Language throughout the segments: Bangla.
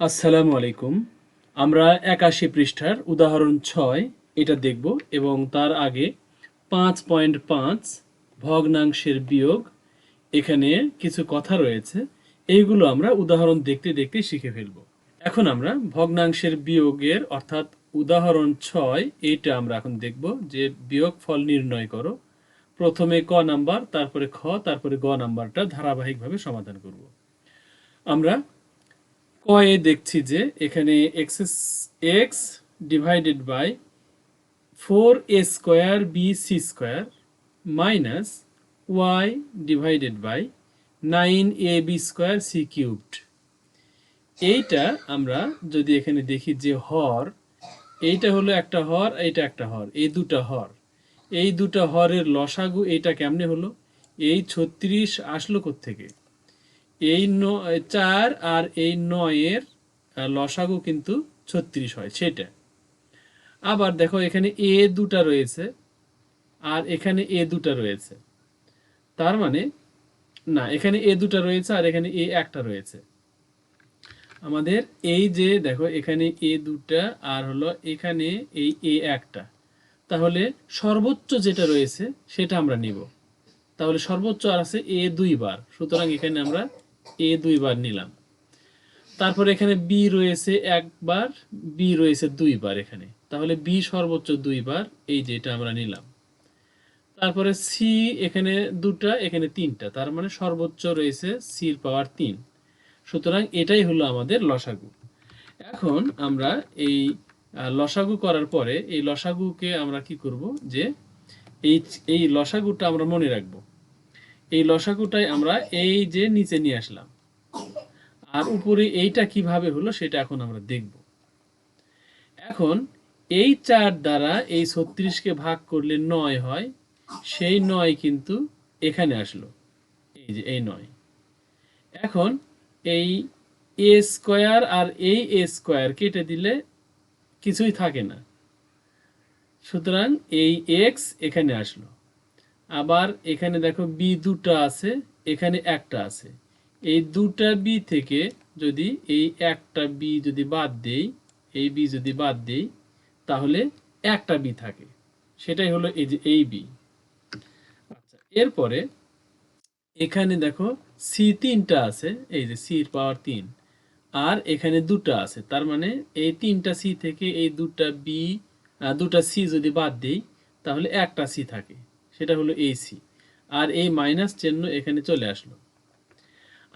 আসসালামু আলাইকুম। আমরা একাশি পৃষ্ঠার উদাহরণ ছয় এটা দেখব এবং তার আগে পাঁচ পয়েন্ট পাঁচ ভগ্নাংশের বিয়োগ, এখানে কিছু কথা রয়েছে। এইগুলো আমরা উদাহরণ দেখতে দেখতে শিখে ফেলব। এখন আমরা ভগ্নাংশের বিয়োগের অর্থাৎ উদাহরণ ছয় এইটা আমরা এখন দেখব যে বিয়োগ ফল নির্ণয় করো। প্রথমে ক নাম্বার, তারপরে খ, তারপরে গ নাম্বারটা ধারাবাহিকভাবে সমাধান করব। আমরা কয়ে দেখছি যে এখানে X X divided by four A square B C square minus Y divided by nine A B square C cubed এইটা আমরা যদি এখানে দেখি যে হর, এইটা হলো একটা হর, এইটা একটা হর, এই দুটা হর। এই দুটা হরের লসাগু এইটা কেমনে হলো? এই ছত্রিশ আসলো থেকে এই চার আর এই নয়ের লসাগু কিন্তু ছত্রিশ হয়, সেটা। আবার দেখো এখানে এ দুটা রয়েছে আর এখানে এ দুটা রয়েছে। তার মানে না, এখানে এ দুটা রয়েছে আর এখানে এ একটা রয়েছে। আমাদের এই যে, দেখো এখানে এ দুটা আর হলো এখানে এই এ একটা। তাহলে সর্বোচ্চ যেটা রয়েছে সেটা আমরা নিব। তাহলে সর্বোচ্চ আর আছে এ দুইবার। সুতরাং এখানে আমরা এ দুইবার নিলাম। তারপর এখানে বি রয়েছে একবার বি রয়েছে দুইবার এখানে। তাহলে বি সর্বোচ্চ দুইবার, এই যে এটা আমরা নিলাম। তারপরে সি এখানে দুটা, এখানে তিনটা, তার মানে সর্বোচ্চ রয়েছে সির পাওয়ার তিন। সুতরাং এটাই হলো আমাদের লসাগু। এখন আমরা এই লসাগু করার পরে এই লসাগুকে আমরা কি করব যে, এই এই লসাগুটা আমরা মনে রাখব। এই লসাগুটাই আমরা এই যে নিচে নিয়ে আসলাম। আর উপরে এইটা কীভাবে হলো সেটা এখন আমরা দেখব। এখন এই চার দ্বারা এই ছত্রিশকে ভাগ করলে নয় হয়, সেই নয় কিন্তু এখানে আসলো। এই যে এই নয়। এখন এই এ স্কোয়ার আর এই এ স্কোয়ার কেটে দিলে কিছুই থাকে না। সুতরাং এই এক্স এখানে আসলো। আবার এখানে দেখো বি দুটো আছে, এখানে একটা আছে। এই দুটা বি থেকে যদি এই একটা বি যদি বাদ দেই, এই বি যদি বাদ দেই, তাহলে একটা বি থাকে। সেটাই হলো এই যে এই বি আচ্ছা এরপরে এখানে দেখো সি তিনটা আছে, এই যে সির পাওয়ার তিন। আর এখানে দুটো আছে, তার মানে এই তিনটা সি থেকে এই দুটা বি দুটা সি যদি বাদ দিই, তাহলে একটা সি থাকে। সেটা হলো এই সি আর এই মাইনাস চিহ্ন এখানে চলে আসলো।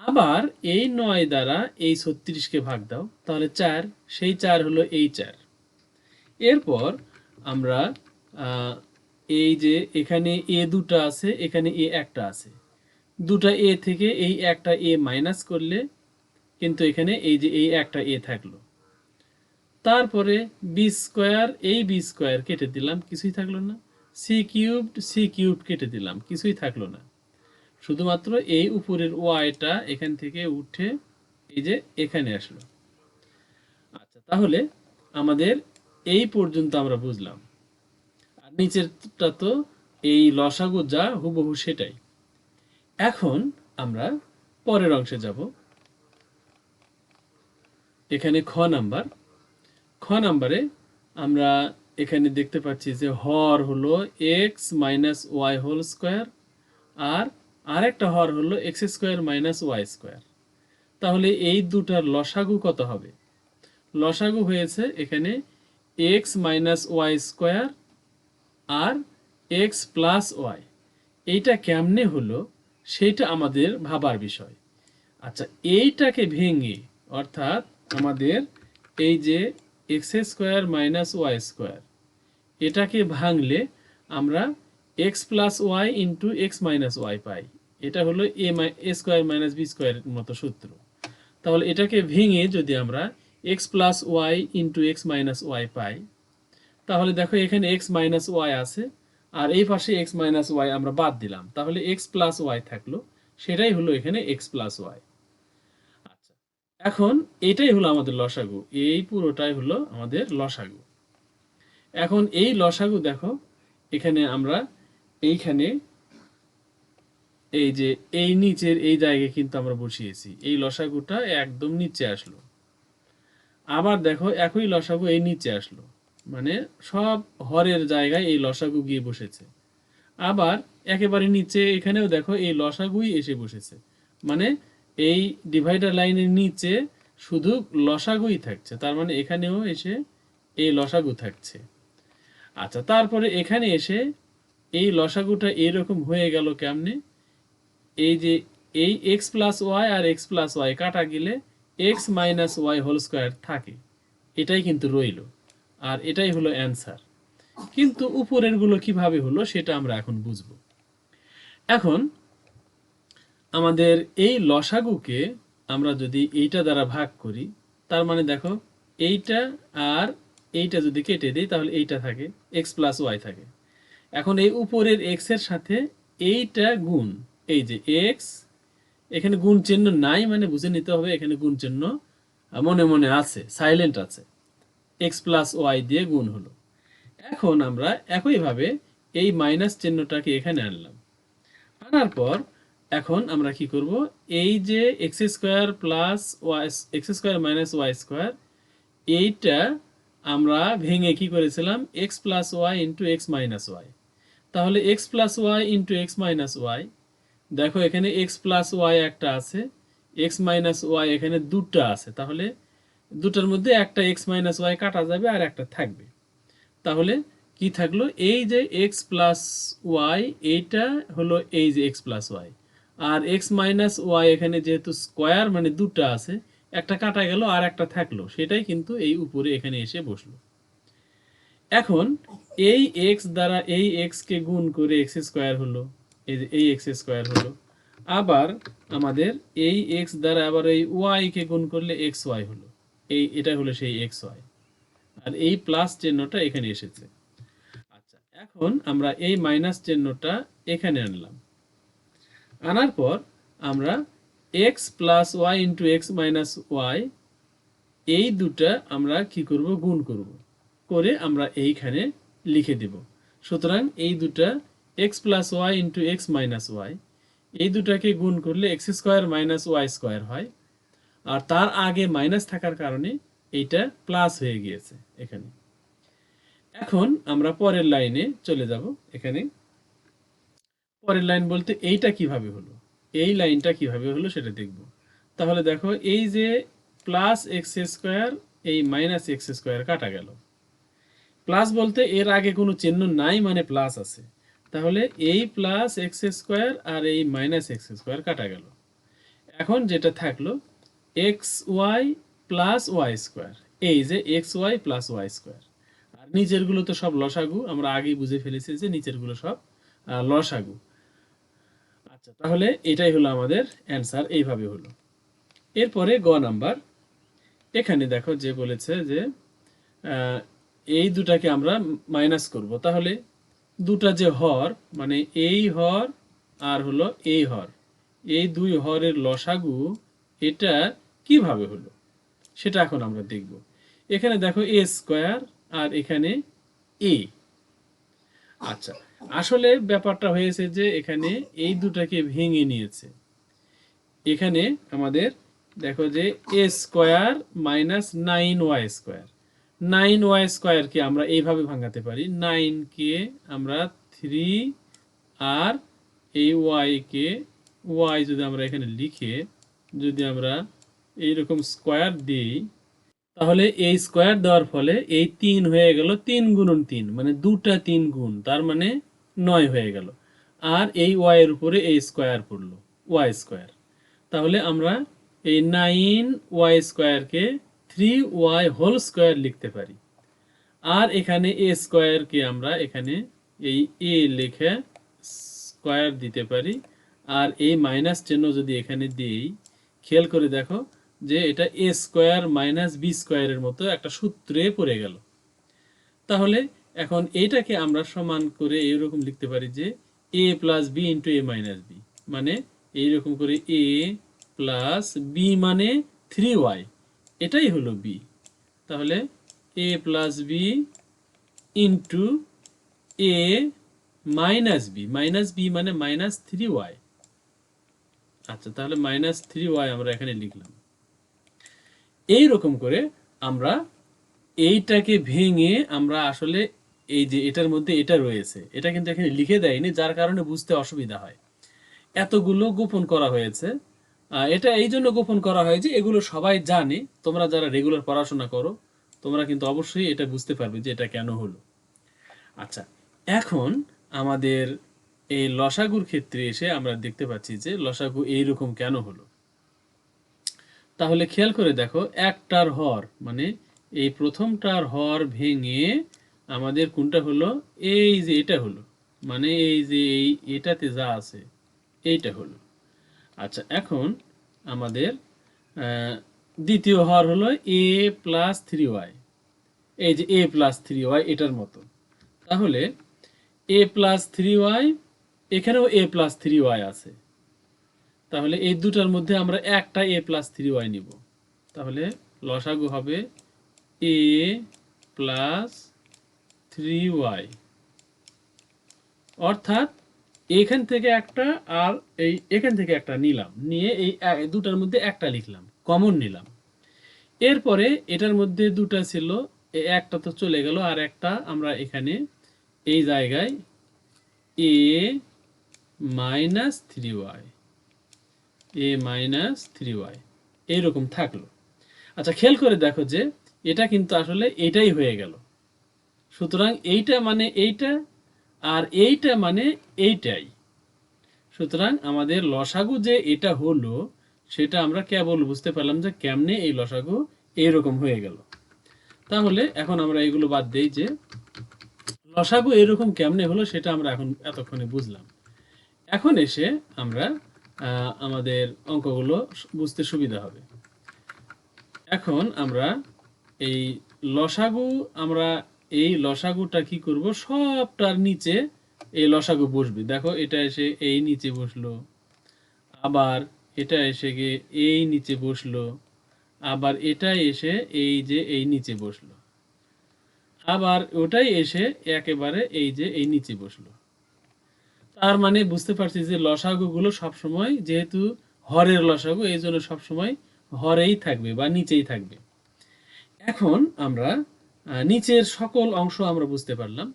আবার এই নয় দ্বারা এই ছত্রিশকে ভাগ দাও, তাহলে চার, সেই চার হলো এই চার। এরপর আমরা এই যে এখানে এ দুটো আছে, এখানে এ একটা আছে। দুটা এ থেকে এই একটা এ মাইনাস করলে কিন্তু এখানে এই যে এই একটা এ থাকল। তারপরে বি স্কোয়ার এই বি স্কোয়ার কেটে দিলাম, কিছুই থাকল না। সি কিউবড, সি কিউব কেটে দিলাম, কিছুই থাকল না। শুধুমাত্র এই উপরের ওয়াইটা এখান থেকে উঠে এই যে এখানে আসলো। আচ্ছা তাহলে আমাদের এই পর্যন্ত আমরা বুঝলাম। আর নিচেরটা তো এই লসাগু যা, হুবহু সেটাই। এখন আমরা পরের অংশে যাব। এখানে খ নাম্বার। খ নাম্বারে আমরা এখানে দেখতে পাচ্ছি যে হর হলো X minus Y whole square আর আরেকটা হর হলো X square minus Y square তাহলে এই দুটার লসাগু কত হবে? লসাগু হয়েছে এখানে এক্স মাইনাস ওয়াই স্কোয়ার আর এক্স প্লাস ওয়াই এইটা কেমনে হলো? সেইটা আমাদের ভাবার বিষয়। আচ্ছা এইটাকে ভেঙে, অর্থাৎ আমাদের এই যে X square minus Y square এটাকে ভাঙলে আমরা X plus Y into X minus Y পাই। এটা হলো A A square minus B স্কোয়ারের মতো সূত্র। তাহলে এটাকে ভেঙে যদি আমরা X plus Y into X minus Y পাই, তাহলে দেখো এখানে এক্স মাইনাস ওয়াই আছে, আর এই পাশে এক্স মাইনাস ওয়াই আমরা বাদ দিলাম। তাহলে এক্স প্লাস ওয়াই থাকল, সেটাই হলো এখানে এক্স প্লাস ওয়াই আচ্ছা এখন এটাই হলো আমাদের লসাগু, এই পুরোটাই হলো আমাদের লসাগু। এখন এই লসাগু দেখো, এখানে আমরা এইখানে এই যে এই নিচের এই জায়গায় কিন্তু আমরা বসিয়েছি। এই লসাগুটা একদম নিচে আসলো। আবার দেখো একই লসাগু এই নিচে আসলো। মানে সব হরের জায়গায় এই লসাগু গিয়ে বসেছে। আবার একেবারে নিচে এখানেও দেখো এই লসাগুই এসে বসেছে। মানে এই ডিভাইডার লাইনের নিচে শুধু লসাগুই থাকছে। তার মানে এখানেও এসে এই লসাগু থাকছে। আচ্ছা তারপরে এখানে এসে এই লসাগুটা এরকম হয়ে গেল কেমনে? এই যে এই এক্স প্লাস ওয়াই আর এক্স প্লাস ওয়াই কাটা গেলে X minus Y whole square থাকে। এটাই কিন্তু রইল। আর এটাই হলো অ্যান্সার কিন্তু উপরেরগুলো কীভাবে হলো সেটা আমরা এখন বুঝব। এখন আমাদের এই লসাগুকে আমরা যদি এইটা দ্বারা ভাগ করি, তার মানে দেখো এইটা আর এইটা যদি কেটে দিই, তাহলে এইটা থাকে এক্স প্লাস ওয়াই থাকে। এখন এই উপরের এক্সের সাথে এইটা গুণ, এই যে এক্স এখানে গুণ চিহ্ন নাই মানে বুঝে নিতে হবে এখানে গুণ চিহ্ন মনে মনে আছে সাইলেন্ট আছে। এক্স প্লাস ওয়াই দিয়ে গুণ হলো। এখন আমরা একইভাবে এই মাইনাস চিহ্নটাকে এখানে আনলাম। আনার পর এখন আমরা কি করব? এই যে X square plus Y X square minus Y square এইটা আমরা ভেঙে কি করেছিলাম? X plus Y into X minus Y তাহলে X plus Y into X minus Y দেখো এখানে এক্স প্লাস ওয়াই একটা আছে এক্স মাইনাস ওয়াই এখানে দুটো আছে, তাহলে দুটার মধ্যে একটা এক্স মাইনাস ওয়াই কাটা যাবে আর একটা থাকবে। তাহলে কি থাকল? এই যে এক্স প্লাস ওয়াই এইটা হলো এই যে এক্স প্লাস ওয়াই আর এক্স মাইনাস ওয়াই এখানে যেহেতু স্কোয়ার মানে দুটো আছে একটা কাটা গেল আর একটা থাকল। সেটাই কিন্তু এই উপরে এখানে এসে বসল। এখন এই এক্স দ্বারা এই এক্স কে গুণ করে এক্স স্কোয়ার হলো, এই যে এই এক্স স্কোয়ার হলো। আবার আমাদের এই এক্স দ্বারা আবার এই ওয়াই কে গুণ করলে এক্স ওয়াই হলো। এই, এটা হলো সেই এক্স ওয়াই আর এই প্লাস চিহ্নটা এখানে এসেছে। আচ্ছা এখন আমরা এই মাইনাস চিহ্নটা এখানে আনলাম। আনার পর আমরা X plus Y into X minus Y এই দুটা আমরা কি করব? গুণ করব। করে আমরা এইখানে লিখে দেব। সুতরাং এই দুটা X plus Y into X minus Y এই দুটাকে গুণ করলে X square minus Y square হয়। আর তার আগে মাইনাস থাকার কারণে এইটা প্লাস হয়ে গিয়েছে এখানে। এখন আমরা পরের লাইনে চলে যাব। এখানে পরের লাইন বলতে এইটা কীভাবে হলো? এই লাইনটা কীভাবে হলো সেটা দেখব। তাহলে দেখো, এই যে প্লাস এক্স স্কোয়ার এই মাইনাস এক্স স্কোয়ার কাটা গেল। প্লাস বলতে এর আগে কোনো চিহ্ন নাই মানে প্লাস আছে। তাহলে এই প্লাস এক্স স্কোয়ার আর এই মাইনাস এক্স স্কোয়ার কাটা গেল। এখন যেটা থাকল X Y plus Y square এই যে X Y plus Y square আর নিচেরগুলো তো সব লসাগু, আমরা আগেই বুঝে ফেলেছি যে নিচেরগুলো সব লসাগু। আচ্ছা তাহলে এটাই হলো আমাদের অ্যান্সার এইভাবে হলো। এরপরে গ নাম্বার। এখানে দেখো যে বলেছে যে এই দুটাকে আমরা মাইনাস করব। তাহলে দুটা যে হর মানে এই হর আর হলো এই হর, এই দুই হরের লসাগু এটা কীভাবে হলো? সেটা এখন আমরা দেখব। এখানে দেখো এ স্কোয়ার আর এখানে এ আচ্ছা আসলে ব্যাপারটা হয়েছে যে এখানে এই দুটাকে ভেঙে নিয়েছে। এখানে আমাদের দেখো যে A square minus nine Y square nine Y স্কোয়ারকে আমরা এইভাবে ভাঙাতে পারি। নাইনকে আমরা থ্রি আর এই ওয়াইকে ওয়াই যদি আমরা এখানে লিখে যদি আমরা এইরকম স্কোয়ার দিই, তাহলে এই স্কোয়ার দেওয়ার ফলে এই তিন হয়ে গেল তিন গুণন তিন মানে দুটা তিন গুণ। তার মানে নয় হয়ে গেল। আর এই ওয়াইয়ের উপরে এই স্কোয়ার পড়ল ওয়াই স্কোয়ার তাহলে আমরা এই নাইন ওয়াই স্কোয়ারকে থ্রি ওয়াই হোল স্কোয়ার লিখতে পারি। আর এখানে এ স্কোয়ারকে আমরা এখানে এই এ লিখে স্কোয়ার দিতে পারি। আর এই মাইনাস চিহ্ন যদি এখানে দিই, খেয়াল করে দেখো যে এটা এ স্কোয়ার মাইনাস বি স্কোয়ারের মতো একটা সূত্রে পড়ে গেল। তাহলে এখন এইটাকে আমরা সমান করে এইরকম লিখতে পারি যে A plus B into A minus B মানে এইরকম করে এ প্লাস বি মানে থ্রি ওয়াই এটাই হলো বি তাহলে A plus B into A minus B minus B মানে মাইনাস থ্রি ওয়াই আচ্ছা তাহলে মাইনাস থ্রি ওয়াই আমরা এখানে লিখলাম। এই রকম করে আমরা এইটাকে ভেঙে আমরা আসলে এই যে এটার মধ্যে এটা রয়েছে, এটা কিন্তু এখানে লিখে দেয়নি, যার কারণে বুঝতে অসুবিধা হয়। এতগুলো গোপন করা হয়েছে। এটা এই জন্য গোপন করা হয় যে এগুলো সবাই জানে, তোমরা যারা রেগুলার পড়াশোনা করো, তোমরা কিন্তু অবশ্যই এটা বুঝতে পারবে যে এটা কেন হলো। আচ্ছা এখন আমাদের এই লসাগুর ক্ষেত্রে এসে আমরা দেখতে পাচ্ছি যে লসাগু এইরকম কেন হলো। তাহলে খেয়াল করে দেখো, একটার হর মানে এই প্রথমটার হর ভেঙে আমাদের কোনটা হলো? এই যে এটা হলো। মানে এই যে এই, এটাতে যা আছে, এইটা হলো। আচ্ছা এখন আমাদের দ্বিতীয় হর হলো এ প্লাস থ্রি ওয়াই। এই যে এ প্লাস থ্রি ওয়াই, এটার মতো। তাহলে এ প্লাস থ্রি ওয়াই, এখানেও এ প্লাস থ্রি ওয়াই আছে। তাহলে এই দুটার মধ্যে আমরা একটা এ প্লাস থ্রি ওয়াই নিব। তাহলে লসাগু হবে এ প্লাস থ্রি ওয়াই অর্থাৎ এখান থেকে একটা আর এই এখান থেকে একটা নিলাম। নিয়ে এই দুটার মধ্যে একটা লিখলাম কমন নিলাম। এরপরে এটার মধ্যে দুটা ছিল একটা তো চলে গেল, আর একটা আমরা এখানে এই জায়গায় A minus three Y A minus three Y এইরকম থাকল। আচ্ছা খেয়াল করে দেখো যে এটা কিন্তু আসলে এটাই হয়ে গেল। সুতরাং এইটা মানে এইটা আর এইটা মানে এইটাই। সুতরাং আমাদের লসাগু যে এটা হলো, সেটা আমরা কেবল বুঝতে পারলাম যে কেমনে এই লসাগু এইরকম হয়ে গেল। তাহলে এখন আমরা এগুলো বাদ দেই যে লসাগু এরকম কেমনে হলো সেটা আমরা এখন এতক্ষণে বুঝলাম। এখন এসে আমরা আমাদের অঙ্কগুলো বুঝতে সুবিধা হবে। এখন আমরা এই লসাগু আমরা এই লসাগুটা কি করব? সবটার নিচে এই লসাগু বসবে। দেখো, এটা এসে এই নিচে বসল। আবার এটা এসে গিয়ে এই নিচে বসল। আবার এটা এসে এই যে এই নিচে বসল। আবার ওটাই এসে একেবারে এই যে এই নিচে বসল। তার মানে বুঝতে পারছি যে লসাগু গুলো সবসময় যেহেতু হরের লসাগু, এই জন্য সবসময় হরেই থাকবে বা নিচেই থাকবে। এখন আমরা নিচের সকল অংশ আমরা বুঝতে পারলাম।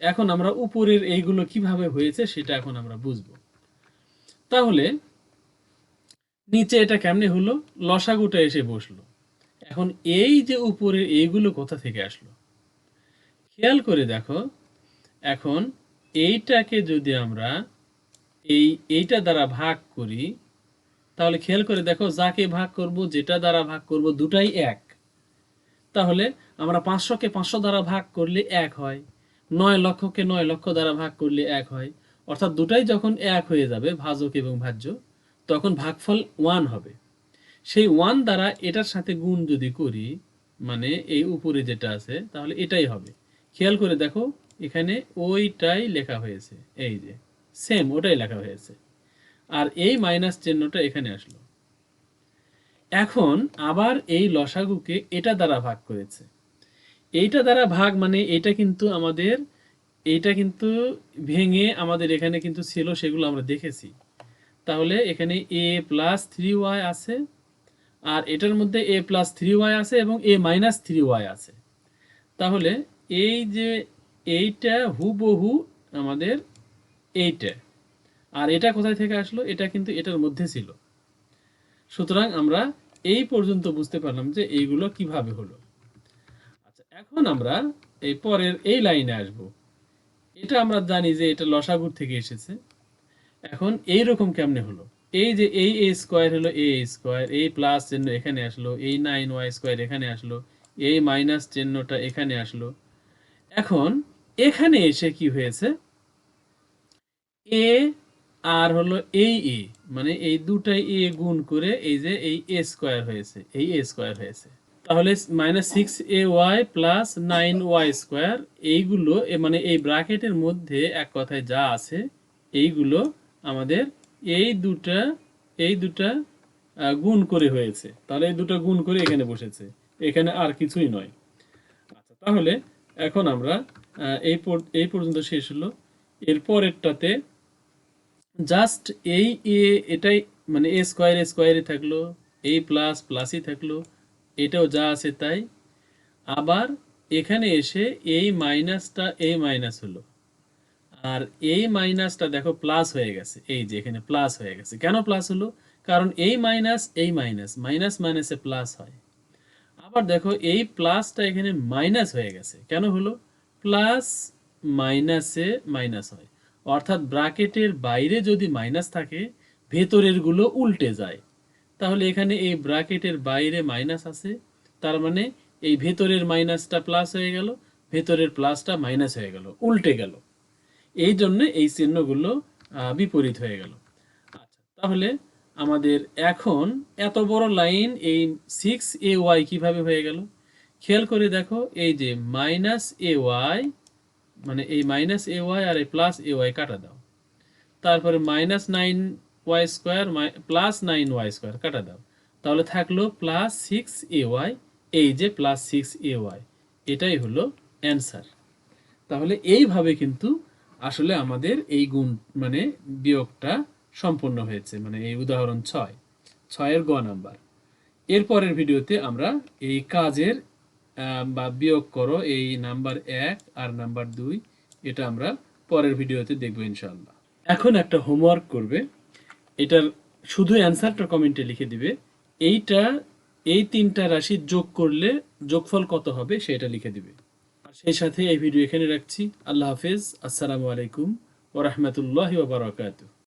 এখন আমরা উপরের এইগুলো কীভাবে হয়েছে সেটা এখন আমরা বুঝব। তাহলে নিচে এটা কেমনে হলো? লসাগুটা এসে বসল। এখন এই যে উপরের এইগুলো কোথা থেকে আসলো? খেয়াল করে দেখো, এখন এইটাকে যদি আমরা এই এইটা দ্বারা ভাগ করি, তাহলে খেয়াল করে দেখো, যাকে ভাগ করব, যেটা দ্বারা ভাগ করব, দুটাই এক। তাহলে আমরা পাঁচশোকে পাঁচশো দ্বারা ভাগ করলে এক হয়, নয় লক্ষকে নয় লক্ষ দ্বারা ভাগ করলে এক হয়। অর্থাৎ দুটাই যখন এক হয়ে যাবে, ভাজক এবং ভাজ্য, তখন ভাগফল ওয়ান হবে। সেই ওয়ান দ্বারা এটার সাথে গুণ যদি করি মানে এই উপরে যেটা আছে, তাহলে এটাই হবে। খেয়াল করে দেখো, এখানে ওইটাই লেখা হয়েছে, এই যে সেম ওটাই লেখা হয়েছে। আর এই মাইনাস চিহ্নটা এখানে আসলো। এখন আবার এই লসাগুকে এটা দ্বারা ভাগ করেছে। এইটা দ্বারা ভাগ মানে এটা কিন্তু আমাদের, এইটা কিন্তু ভেঙে আমাদের এখানে কিন্তু ছিল সেগুলো আমরা দেখেছি। তাহলে এখানে এ প্লাস থ্রি ওয়াই আছে, আর এটার মধ্যে এ প্লাস থ্রি ওয়াই আছে এবং এ মাইনাস থ্রি ওয়াই আছে। তাহলে এই যে এইটা হুবহু আমাদের এইটা। আর এটা কোথায় থেকে আসলো? এটা কিন্তু এটার মধ্যে ছিল। সুতরাং আমরা এই পর্যন্ত বুঝতে পারলাম যে এইগুলো কীভাবে হলো। এখন আমরা এই পরের এই লাইনে আসব। এটা আমরা জানি যে এটা লসাগুর থেকে এসেছে। এখন এই রকম কেমনে হলো? এই যে এই এ স্কোয়ার হলো এ স্কোয়ার এই প্লাস চিহ্ন এখানে আসলো এই নাইন ওয়াই স্কোয়ার এখানে আসলো এই মাইনাস চিহ্নটা এখানে আসলো। এখন এখানে এসে কি হয়েছে? এ আর হলো এই এ মানে এই দুটাই এ গুণ করে এই যে এই এ স্কোয়ার হয়েছে, এই এ স্কোয়ার হয়েছে। তাহলে minus six A Y plus nine Y square এইগুলো মানে এই ব্র্যাকেটের মধ্যে এক কথায় যা আছে, এইগুলো আমাদের এই দুটা এই দুটা গুণ করে হয়েছে। তাহলে এই দুটো গুণ করে এখানে বসেছে। এখানে আর কিছুই নয়। আচ্ছা তাহলে এখন আমরা এই এই পর্যন্ত শেষ হলো। এর পরেরটাতে জাস্ট এই এটাই মানে এ স্কোয়ার এ স্কোয়ারই থাকল এই প্লাস প্লাসই থাকল। এটাও যা আছে তাই। আবার এখানে এসে এই মাইনাসটা এই মাইনাস হলো। আর এই মাইনাসটা দেখো প্লাস হয়ে গেছে। এই যে এখানে প্লাস হয়ে গেছে। কেন প্লাস হলো? কারণ এই মাইনাস এই মাইনাস। মাইনাস মাইনাসে প্লাস হয়। আবার দেখো এই প্লাসটা এখানে মাইনাস হয়ে গেছে। কেন হলো? প্লাস মাইনাসে মাইনাস হয়। অর্থাৎ ব্র্যাকেটের বাইরে যদি মাইনাস থাকে ভেতরেরগুলো উল্টে যায়। তাহলে এখানে এই ব্র্যাকেটের বাইরে মাইনাস আছে। তার মানে এই ভেতরের মাইনাসটা প্লাস হয়ে গেল, ভেতরের প্লাসটা মাইনাস হয়ে গেল, উল্টে গেল। এই জন্য এই চিহ্নগুলো বিপরীত হয়ে গেল। আচ্ছা তাহলে আমাদের এখন এত বড় লাইন এই সিক্স এ ওয়াই কীভাবে হয়ে গেল? খেয়াল করে দেখো, এই যে মাইনাস এ ওয়াই মানে এই মাইনাস এ ওয়াই আর এই প্লাস এ ওয়াই কাটা দাও। তারপরে minus nine Y square plus nine Y square কাটা দাও। তাহলে থাকল প্লাস সিক্স এ ওয়াই এই যে প্লাস সিক্স এ ওয়াই এটাই হলো অ্যান্সার তাহলে এইভাবে কিন্তু আসলে আমাদের এই গুণ মানে বিয়োগটা সম্পূর্ণ হয়েছে মানে এই উদাহরণ ছয়, ছয়ের গ নাম্বার। এরপরের ভিডিওতে আমরা এই কাজের বা বিয়োগ করো এই নাম্বার এক আর নাম্বার দুই, এটা আমরা পরের ভিডিওতে দেখব ইনশাল্লাহ এখন একটা হোমওয়ার্ক করবে। এটার শুধু অ্যান্সারটা কমেন্টে লিখে দিবে। এইটা, এই তিনটা রাশি যোগ করলে যোগফল কত হবে সেটা লিখে দিবে। আর সেই সাথে এই ভিডিও এখানে রাখছি। আল্লাহ হাফেজ। আসসালামু আলাইকুম ওরহমতুল্লাহি ওবরাকাতুহ